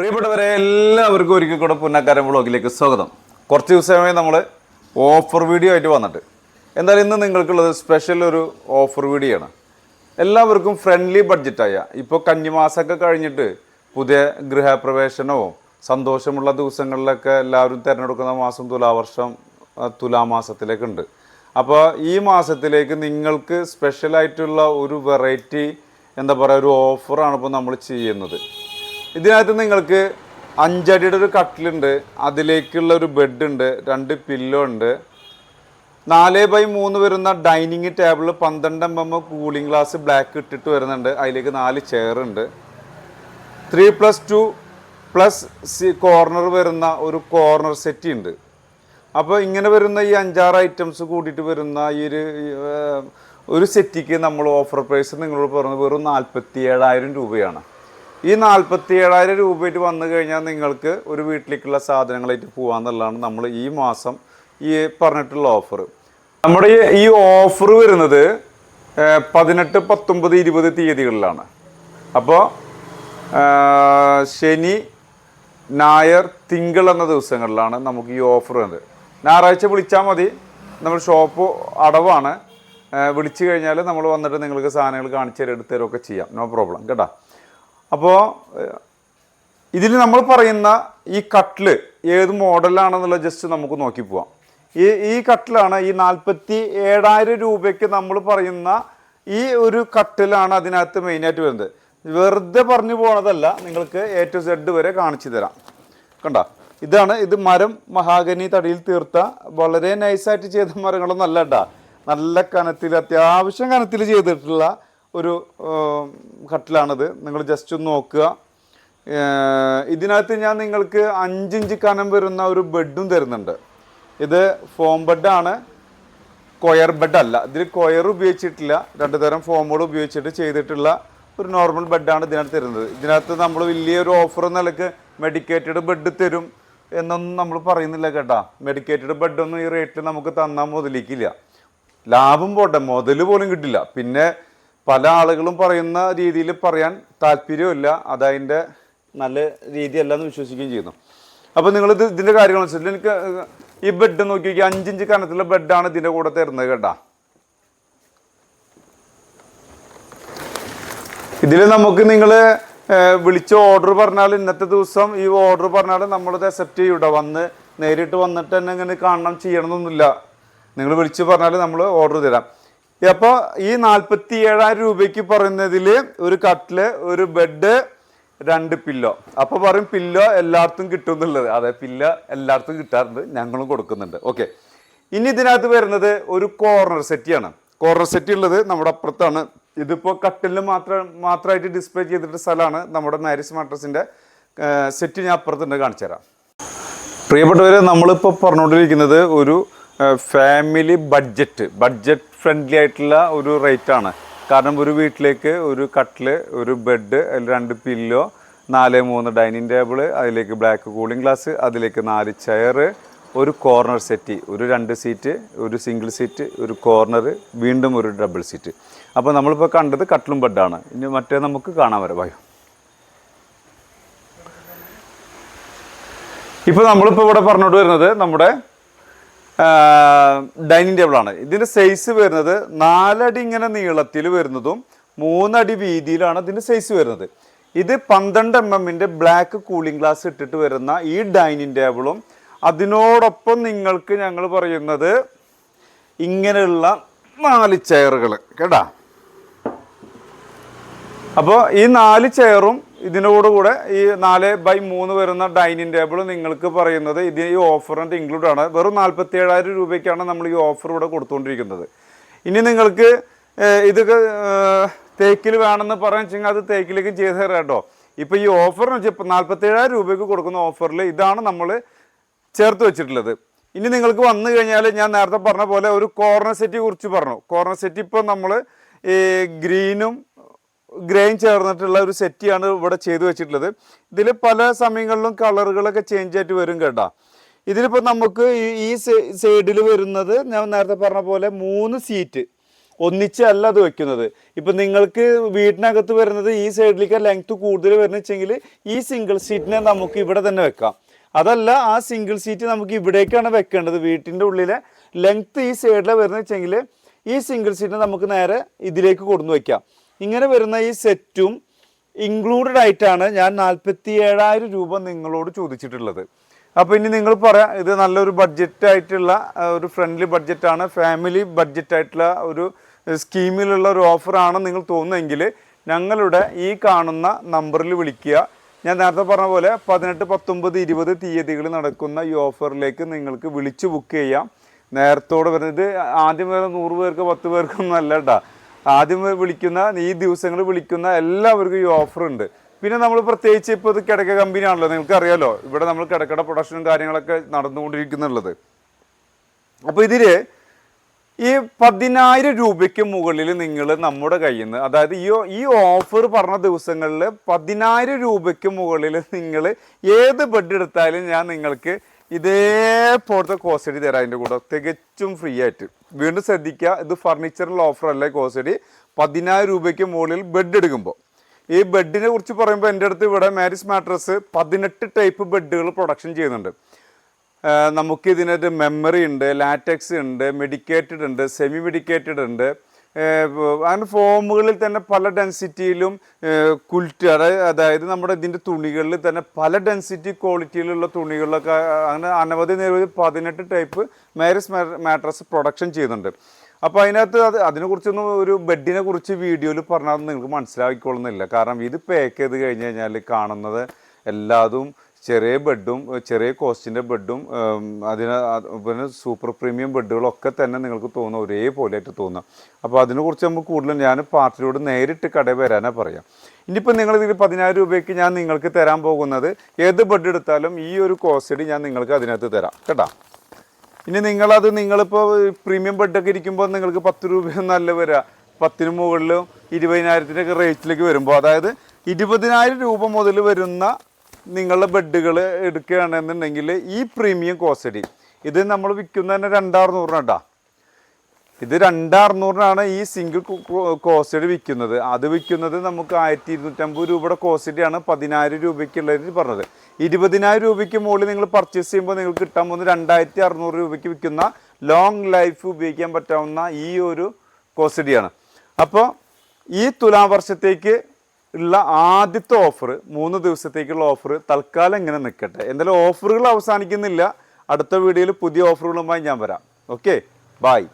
പ്രിയപ്പെട്ടവരെ എല്ലാവർക്കും ഒരിക്കൽ കൂടെ പുന്നക്കാരൻ വ്ളോഗിലേക്ക് സ്വാഗതം. കുറച്ച് ദിവസമായി നമ്മൾ ഓഫർ വീഡിയോ ആയിട്ട് വന്നിട്ട്. എന്തായാലും ഇന്ന് നിങ്ങൾക്കുള്ളത് സ്പെഷ്യൽ ഒരു ഓഫർ വീഡിയോ ആണ്. എല്ലാവർക്കും ഫ്രണ്ട്ലി ബഡ്ജറ്റായ ഇപ്പോൾ കന്നിമാസമൊക്കെ കഴിഞ്ഞിട്ട് പുതിയ ഗൃഹപ്രവേശനവും സന്തോഷമുള്ള ദിവസങ്ങളിലൊക്കെ എല്ലാവരും തിരഞ്ഞെടുക്കുന്ന മാസം തുലാവർഷം തുലാമാസത്തിലേക്കുണ്ട്. അപ്പോൾ ഈ മാസത്തിലേക്ക് നിങ്ങൾക്ക് സ്പെഷ്യലായിട്ടുള്ള ഒരു വെറൈറ്റി എന്താ പറയുക ഒരു ഓഫറാണ് ഇപ്പോൾ നമ്മൾ ചെയ്യുന്നത്. ഇതിനകത്ത് നിങ്ങൾക്ക് അഞ്ചടിയുടെ ഒരു കട്ടിലുണ്ട്. അതിലേക്കുള്ള ഒരു ബെഡ് ഉണ്ട്. രണ്ട് പില്ലോ ഉണ്ട്. നാല് ബൈ മൂന്ന് വരുന്ന ഡൈനിങ് ടേബിൾ പന്ത്രണ്ട് M M cooling glass black ഇട്ടിട്ട് വരുന്നുണ്ട്. അതിലേക്ക് നാല് ചെയർ ഉണ്ട്. Three plus two plus C corner വരുന്ന ഒരു കോർണർ സെറ്റ് ഉണ്ട്. അപ്പോൾ ഇങ്ങനെ വരുന്ന ഈ അഞ്ചാറ് ഐറ്റംസ് കൂട്ടിയിട്ട് വരുന്ന ഈ ഒരു ഒരു സെറ്റിക്ക് നമ്മൾ ഓഫർ പ്രൈസ് നിങ്ങളോട് പറഞ്ഞത് വെറും നാൽപ്പത്തി ഏഴായിരം രൂപയാണ്. ഈ നാൽപ്പത്തി ഏഴായിരം രൂപയായിട്ട് വന്നു കഴിഞ്ഞാൽ നിങ്ങൾക്ക് ഒരു വീട്ടിലേക്കുള്ള സാധനങ്ങളായിട്ട് പോകാമെന്നുള്ളതാണ് നമ്മൾ ഈ മാസം ഈ പറഞ്ഞിട്ടുള്ള ഓഫർ നമ്മുടെ ഈ- ഓഫർ വരുന്നത് പതിനെട്ട് പത്തൊമ്പത് ഇരുപത് തീയതികളിലാണ്. അപ്പോൾ ശനി ഞായർ തിങ്കൾ എന്ന ദിവസങ്ങളിലാണ് നമുക്ക് ഈ ഓഫർ വരുന്നത്. ഞായറാഴ്ച വിളിച്ചാൽ മതി. നമ്മൾ ഷോപ്പ് അടവാണ്. വിളിച്ചു കഴിഞ്ഞാൽ നമ്മൾ വന്നിട്ട് നിങ്ങൾക്ക് സാധനങ്ങൾ കാണിച്ചു തരും എടുത്തു തരുമൊക്കെ ചെയ്യാം. No problem. കേട്ടോ? അപ്പോൾ ഇതിൽ നമ്മൾ പറയുന്ന ഈ കട്ടിൽ ഏത് മോഡലാണെന്നുള്ള ജസ്റ്റ് നമുക്ക് നോക്കി പോവാം. ഈ ഈ കട്ടിലാണ് ഈ നാൽപ്പത്തി ഏഴായിരം രൂപയ്ക്ക് നമ്മൾ പറയുന്ന ഈ ഒരു കട്ടിലാണ് അതിനകത്ത് മെയിനായിട്ട് വരുന്നത്. വെറുതെ പറഞ്ഞു പോണതല്ല നിങ്ങൾക്ക് എ ടു സെഡ് വരെ കാണിച്ചു തരാം. കണ്ട? ഇതാണ് ഇത് മരം മഹാഗനി തടിയിൽ തീർത്ത വളരെ നൈസായിട്ട് ചെയ്ത മരങ്ങളൊന്നും അല്ല കേട്ടാ നല്ല കനത്തിൽ അത്യാവശ്യം കനത്തിൽ ചെയ്തിട്ടുള്ള ഒരു ഘട്ടിലാണിത്. നിങ്ങൾ ജസ്റ്റ് ഒന്ന് നോക്കുക. ഇതിനകത്ത് ഞാൻ നിങ്ങൾക്ക് അഞ്ചിഞ്ച് കനം വരുന്ന ഒരു ബെഡും തരുന്നുണ്ട്. ഇത് ഫോം ബെഡാണ്. കൊയർ ബെഡല്ല. ഇതിൽ കൊയർ ഉപയോഗിച്ചിട്ടില്ല. രണ്ട് തരം ഫോമുകൾ ഉപയോഗിച്ചിട്ട് ചെയ്തിട്ടുള്ള ഒരു നോർമൽ ബെഡാണ് ഇതിനകത്ത് തരുന്നത്. ഇതിനകത്ത് നമ്മൾ വലിയൊരു ഓഫർ നിലയ്ക്ക് മെഡിക്കേറ്റഡ് ബെഡ് തരും എന്നൊന്നും നമ്മൾ പറയുന്നില്ല കേട്ടാ. മെഡിക്കേറ്റഡ് ബെഡൊന്നും ഈ റേറ്റിൽ നമുക്ക് തന്നാൽ മുതലിക്കില്ല. ലാഭം പോട്ടെ. മുതൽ പോലും കിട്ടില്ല. പിന്നെ പല ആളുകളും പറയുന്ന രീതിയിൽ പറയാൻ താല്പര്യമില്ല അതതിന്റെ നല്ല രീതിയല്ല എന്ന് വിശ്വസിക്കുകയും ചെയ്യുന്നു. അപ്പോൾ നിങ്ങളിത് ഇതിന്റെ കാര്യങ്ങൾ അനുസരിച്ചിട്ട് എനിക്ക് ഈ ബെഡ് നോക്കി നോക്കി അഞ്ചിഞ്ച് കനത്തിലുള്ള ബെഡാണ് ഇതിന്റെ കൂടെ തരുന്നത് കേട്ടാ. ഇതിൽ നമുക്ക് നിങ്ങൾ വിളിച്ച് ഓർഡർ പറഞ്ഞാൽ ഇന്നത്തെ ദിവസം ഈ ഓർഡർ പറഞ്ഞാൽ നമ്മളത് അക്സെപ്റ്റ് ചെയ്യൂട്ടോ വന്ന് നേരിട്ട് വന്നിട്ട് തന്നെ ഇങ്ങനെ കാണണം ചെയ്യണമെന്നൊന്നുമില്ല. നിങ്ങൾ വിളിച്ച് പറഞ്ഞാൽ നമ്മൾ ഓർഡർ തരാം. അപ്പോൾ ഈ നാൽപ്പത്തി ഏഴായിരം രൂപയ്ക്ക് പറയുന്നതിൽ ഒരു കട്ടിൽ ഒരു ബെഡ് രണ്ട് പില്ലോ അപ്പോൾ പറയും പില്ലോ എല്ലായിടത്തും കിട്ടും എന്നുള്ളത്. അതെ പില്ല എല്ലായിടത്തും കിട്ടാറുണ്ട് ഞങ്ങളും കൊടുക്കുന്നുണ്ട്. ഓക്കെ ഇനി ഇതിനകത്ത് വരുന്നത് ഒരു കോർണർ സെറ്റിയാണ് കോർണർ സെറ്റ് ഉള്ളത് നമ്മുടെ അപ്പുറത്താണ്. ഇതിപ്പോൾ കട്ടിലിന് മാത്രം മാത്രമായിട്ട് ഡിസ്പ്ലേ ചെയ്തിട്ട് സ്ഥലമാണ് നമ്മുടെ മാരിസ് മാട്രസിന്റെ സെറ്റ് ഞാൻ അപ്പുറത്തുണ്ട് കാണിച്ചു തരാം. പ്രിയപ്പെട്ടവരെ നമ്മളിപ്പോൾ പറഞ്ഞുകൊണ്ടിരിക്കുന്നത് ഒരു ഫാമിലി ബഡ്ജറ്റ് ബഡ്ജറ്റ് ഫ്രണ്ട്ലി ആയിട്ടുള്ള ഒരു റേറ്റ് ആണ്. കാരണം ഒരു വീട്ടിലേക്ക് ഒരു കട്ടിൽ ഒരു ബെഡ് അതിൽ രണ്ട് പില്ലോ നാല് മൂന്ന് ഡൈനിങ് ടേബിൾ അതിലേക്ക് ബ്ലാക്ക് കൂളിംഗ് ഗ്ലാസ് അതിലേക്ക് നാല് ചെയർ ഒരു കോർണർ സെറ്റ് ഒരു രണ്ട് സീറ്റ് ഒരു സിംഗിൾ സീറ്റ് ഒരു കോർണർ വീണ്ടും ഒരു ഡബിൾ സീറ്റ് അപ്പോൾ നമ്മളിപ്പോൾ കണ്ടത് കട്ടിലും ബെഡാണ് ഇനി മറ്റേ നമുക്ക് കാണാൻ വരാം. വായു ഇപ്പോൾ നമ്മളിപ്പോൾ ഇവിടെ പറഞ്ഞോട്ട് വരുന്നത് നമ്മുടെ ഡൈനിങ് ടേബിളാണ് ഇതിന്റെ സൈസ് വരുന്നത് നാലടി ഇങ്ങനെ നീളത്തിൽ വരുന്നതും മൂന്നടി വീതിയിലാണ് ഇതിന്റെ സൈസ് വരുന്നത്. ഇത് പന്ത്രണ്ട് എം എമ്മിന്റെ ബ്ലാക്ക് കൂളിംഗ് ഗ്ലാസ് ഇട്ടിട്ട് വരുന്ന ഈ ഡൈനിങ് ടേബിളും അതിനോടൊപ്പം നിങ്ങൾക്ക് ഞങ്ങൾ പറയുന്നത് ഇങ്ങനെയുള്ള നാല് ചെയറുകൾ കേട്ടാ? അപ്പോൾ ഈ നാല് ചെയറും ഇതിനോട് കൂടെ ഈ നാല് ബൈ മൂന്ന് വരുന്ന ഡൈനിങ് ടേബിൾ നിങ്ങൾക്ക് പറയുന്നത് ഇത് ഈ ഓഫറിന്റെ ഇൻക്ലൂഡ് ആണ്. വെറും നാൽപ്പത്തി ഏഴായിരം രൂപയ്ക്കാണ് നമ്മൾ ഈ ഓഫർ ഇവിടെ കൊടുത്തുകൊണ്ടിരിക്കുന്നത്. ഇനി നിങ്ങൾക്ക് ഇത് തേക്കിൽ വേണമെന്ന് പറയാൻ വെച്ചെങ്കിൽ അത് തേക്കിലേക്ക് ചെയ്ത് തരാം കേട്ടോ. ഇപ്പോൾ ഈ ഓഫറിന് വെച്ചാൽ ഇപ്പം നാൽപ്പത്തി ഏഴായിരം രൂപയ്ക്ക് കൊടുക്കുന്ന ഓഫറിൽ ഇതാണ് നമ്മൾ ചേർത്ത് വെച്ചിട്ടുള്ളത്. ഇനി നിങ്ങൾക്ക് വന്നു കഴിഞ്ഞാൽ ഞാൻ നേരത്തെ പറഞ്ഞ പോലെ ഒരു കോർണർ സെറ്റ് കുറിച്ച് പറഞ്ഞു. കോർണർ സെറ്റ് ഇപ്പം നമ്മൾ ഈ ഗ്രീനും ഗ്രേയും ചേർന്നിട്ടുള്ള ഒരു സെറ്റിയാണ് ഇവിടെ ചെയ്തു വെച്ചിട്ടുള്ളത്. ഇതിൽ പല സമയങ്ങളിലും കളറുകളൊക്കെ ചേഞ്ച് ആയിട്ട് വരും കേട്ടോ. ഇതിലിപ്പോൾ നമുക്ക് ഈ- സൈഡിൽ വരുന്നത് ഞാൻ നേരത്തെ പറഞ്ഞ പോലെ മൂന്ന് സീറ്റ് ഒന്നിച്ചല്ല അത് വെക്കുന്നത്. ഇപ്പം നിങ്ങൾക്ക് വീടിനകത്ത് വരുന്നത് ഈ സൈഡിലേക്ക് ലെങ്ത് കൂടുതൽ വരുന്നെച്ചെങ്കിൽ ഈ സിംഗിൾ സീറ്റിനെ നമുക്ക് ഇവിടെ തന്നെ വെക്കാം. അതല്ല ആ സിംഗിൾ സീറ്റ് നമുക്ക് ഇവിടേക്കാണ് വെക്കേണ്ടത്. വീട്ടിന്റെ ഉള്ളിലെ ലെങ്ത് ഈ സൈഡിലെ വരുന്നെച്ചെങ്കിൽ ഈ സിംഗിൾ സീറ്റിനെ നമുക്ക് നേരെ ഇതിലേക്ക് കൊടുന്നു വെക്കാം. ഇങ്ങനെ വരുന്ന ഈ സെറ്റും ഇൻക്ലൂഡഡ് ആയിട്ടാണ് ഞാൻ നാൽപ്പത്തി ഏഴായിരം രൂപ നിങ്ങളോട് ചോദിച്ചിട്ടുള്ളത്. അപ്പോൾ ഇനി നിങ്ങൾ പറയാം ഇത് നല്ലൊരു ബഡ്ജറ്റായിട്ടുള്ള ഒരു ഫ്രണ്ട്ലി ബഡ്ജറ്റാണ് ഫാമിലി ബഡ്ജറ്റായിട്ടുള്ള ഒരു സ്കീമിലുള്ള ഒരു ഓഫറാണ് നിങ്ങൾ തോന്നുമെങ്കിൽ ഞങ്ങളുടെ ഈ കാണുന്ന നമ്പറിൽ വിളിക്കുക. ഞാൻ നേരത്തെ പറഞ്ഞ പോലെ പതിനെട്ട് പത്തൊമ്പത് ഇരുപത് തീയതികൾ നടക്കുന്ന ഈ ഓഫറിലേക്ക് നിങ്ങൾക്ക് വിളിച്ച് ബുക്ക് ചെയ്യാം. നേരത്തോടെ വരുന്നത് ആദ്യം വരെ നൂറ് പേർക്ക് പത്ത് പേർക്കൊന്നും അല്ല കേട്ടോ ആദ്യം വിളിക്കുന്ന ഈ ദിവസങ്ങൾ വിളിക്കുന്ന എല്ലാവർക്കും ഈ ഓഫർ ഉണ്ട്. പിന്നെ നമ്മൾ പ്രത്യേകിച്ച് ഇപ്പോൾ ഇത് കിടക്ക കമ്പനിയാണല്ലോ നിങ്ങൾക്ക് അറിയാലോ ഇവിടെ നമ്മൾ കിടക്കട പ്രൊഡക്ഷനും കാര്യങ്ങളൊക്കെ നടന്നുകൊണ്ടിരിക്കുന്നുള്ളത്. അപ്പോൾ ഇതിൽ ഈ പതിനായിരം രൂപയ്ക്ക് മുകളിൽ നിങ്ങൾ നമ്മുടെ കയ്യിൽ നിന്ന് അതായത് ഈ ഈ ഓഫർ പറഞ്ഞ ദിവസങ്ങളിൽ പതിനായിരം രൂപയ്ക്ക് മുകളിൽ നിങ്ങൾ ഏത് ബെഡ് എടുത്താലും ഞാൻ നിങ്ങൾക്ക് ഇതേപോലത്തെ കോസ്റ്റഡി തരാം അതിന്റെ കൂടെ. തികച്ചും ഫ്രീ ആയിട്ട്. വീണ്ടും ശ്രദ്ധിക്കുക ഇത് ഫർണിച്ചറിൽ ഓഫർ അല്ലേ കോസ്റ്റഡി പതിനായിരം രൂപയ്ക്ക് മുകളിൽ ബെഡ് എടുക്കുമ്പോൾ ഈ ബെഡിനെ കുറിച്ച് പറയുമ്പോൾ എന്റെ അടുത്ത് ഇവിടെ മാരിസ് മാട്രസ് പതിനെട്ട് ടൈപ്പ് ബെഡുകൾ പ്രൊഡക്ഷൻ ചെയ്യുന്നുണ്ട്. ആ, നമുക്ക് ഇതിനൊരു മെമ്മറി ഉണ്ട് ലാറ്റക്സ് ഉണ്ട് മെഡിക്കേറ്റഡ് ഉണ്ട് സെമി മെഡിക്കേറ്റഡ് ഉണ്ട്. അങ്ങനെ ഫോമുകളിൽ തന്നെ പല ഡെൻസിറ്റിയിലും കുൽറ്റ് അതായത് നമ്മുടെ ഇതിന്റെ തുണികളിൽ തന്നെ പല ഡെൻസിറ്റി ക്വാളിറ്റിയിലുള്ള തുണികളിലൊക്കെ അങ്ങനെ അനവധി നിരവധി പതിനെട്ട് ടൈപ്പ് മാരിസ് മാട്രസ് പ്രൊഡക്ഷൻ ചെയ്യുന്നുണ്ട്. അപ്പോൾ അതിനകത്ത് അത് അതിനെക്കുറിച്ചൊന്നും ഒരു ബെഡിനെ കുറിച്ച് വീഡിയോയിൽ പറഞ്ഞാൽ നിങ്ങൾക്ക് മനസ്സിലാക്കിക്കൊള്ളുന്നില്ല കാരണം ഇത് പാക്ക് ചെയ്ത് കഴിഞ്ഞ് കഴിഞ്ഞാൽ കാണുന്നത് എല്ലാതും ചെറിയ ബെഡും ചെറിയ കോസ്റ്റിന്റെ ബെഡും അതിന് പിന്നെ സൂപ്പർ പ്രീമിയം ബെഡുകളൊക്കെ തന്നെ നിങ്ങൾക്ക് തോന്നുന്ന ഒരേപോലെ ആയിട്ട് തോന്നുക അപ്പോൾ അതിനെക്കുറിച്ച് നമുക്ക് കൂടുതലും ഞാൻ പാർട്ടിയോട് നേരിട്ട് കടയിൽ വരാനാണ് പറയാം. ഇനിയിപ്പോൾ നിങ്ങൾ ഇതിൽ പതിനായിരം രൂപയ്ക്ക് ഞാൻ നിങ്ങൾക്ക് തരാൻ പോകുന്നത് ഏത് ബെഡ് എടുത്താലും ഈ ഒരു കോസ്റ്റഡി ഞാൻ നിങ്ങൾക്ക് അതിനകത്ത് തരാം കേട്ടോ? ഇനി നിങ്ങളത് നിങ്ങളിപ്പോൾ പ്രീമിയം ബെഡൊക്കെ ഇരിക്കുമ്പോൾ നിങ്ങൾക്ക് പത്ത് രൂപയൊന്നല്ല വരിക പത്തിന് മുകളിലും ഇരുപതിനായിരത്തിനൊക്കെ റേറ്റിലേക്ക് വരുമ്പോൾ അതായത് ഇരുപതിനായിരം രൂപ മുതൽ വരുന്ന നിങ്ങളുടെ ബെഡുകൾ എടുക്കുകയാണെന്നുണ്ടെങ്കിൽ ഈ പ്രീമിയം കോസ്റ്റഡി ഇത് നമ്മൾ വിൽക്കുന്ന തന്നെ രണ്ടാറുന്നൂറിനാട്ടാ ഇത് രണ്ടറുന്നൂറിനാണ് ഈ സിംഗിൾ കോസ്റ്റഡി വിൽക്കുന്നത്. അത് വിൽക്കുന്നത് നമുക്ക് ആയിരത്തി ഇരുന്നൂറ്റമ്പത് രൂപയുടെ കോസ്റ്റഡിയാണ് പതിനായിരം രൂപയ്ക്കുള്ളതിന് പറഞ്ഞത്. ഇരുപതിനായിരം രൂപയ്ക്ക് മുകളിൽ നിങ്ങൾ പർച്ചേസ് ചെയ്യുമ്പോൾ നിങ്ങൾക്ക് കിട്ടാൻ പോകുന്ന രണ്ടായിരത്തി അറുന്നൂറ് രൂപയ്ക്ക് വിൽക്കുന്ന ലോങ് ലൈഫ് ഉപയോഗിക്കാൻ പറ്റാവുന്ന ഈ ഒരു കോസ്റ്റഡിയാണ് അപ്പോൾ ഈ തുലാവർഷത്തേക്ക് ഉള്ള ആദ്യത്തെ ഓഫർ മൂന്ന് ദിവസത്തേക്കുള്ള ഓഫർ തൽക്കാലം ഇങ്ങനെ നിൽക്കട്ടെ എന്തായാലും ഓഫറുകൾ അവസാനിക്കുന്നില്ല. അടുത്ത വീഡിയോയിൽ പുതിയ ഓഫറുകളുമായി ഞാൻ വരാം. Okay bye